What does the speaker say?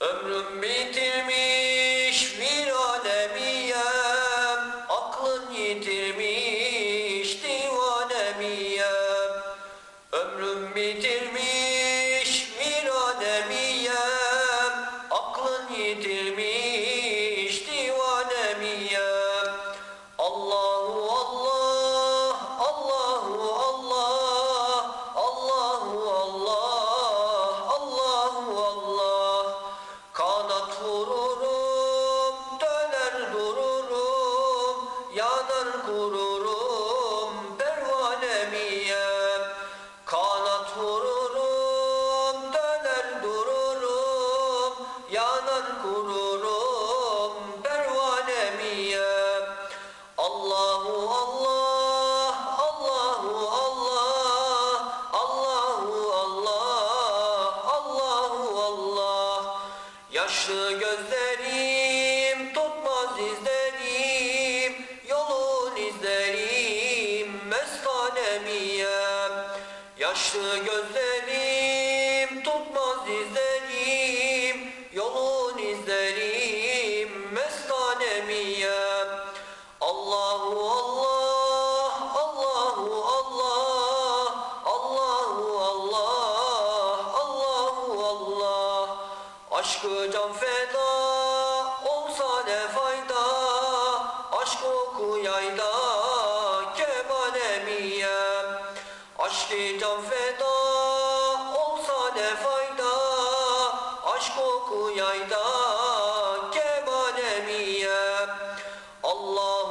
Ömrüm bitirmiş bir alemiyem Aklın yitirmiş divanemiyem Ömrüm bitirmiş yanar kururum, pervanemiyem. Kanat vururum, döner dururum, yanar kururum, pervanemiyem. Allahu Allah, Allahu Allah, Allahu Allah, Allahu Allah. Yaşlı gözlerim tutmaz izlerim, Yaşlı gözlerim tutmaz izlerim, yolun izlerim, mestanemiyem. Allahu Allah, Allahu Allah, Allahu Allah, Allahu Allah. Aşkı can feda olsa ne fayda, aşk oku yayda Aşk can feda olsa ne fayda? Aşk oku yayda kemalemiye Allah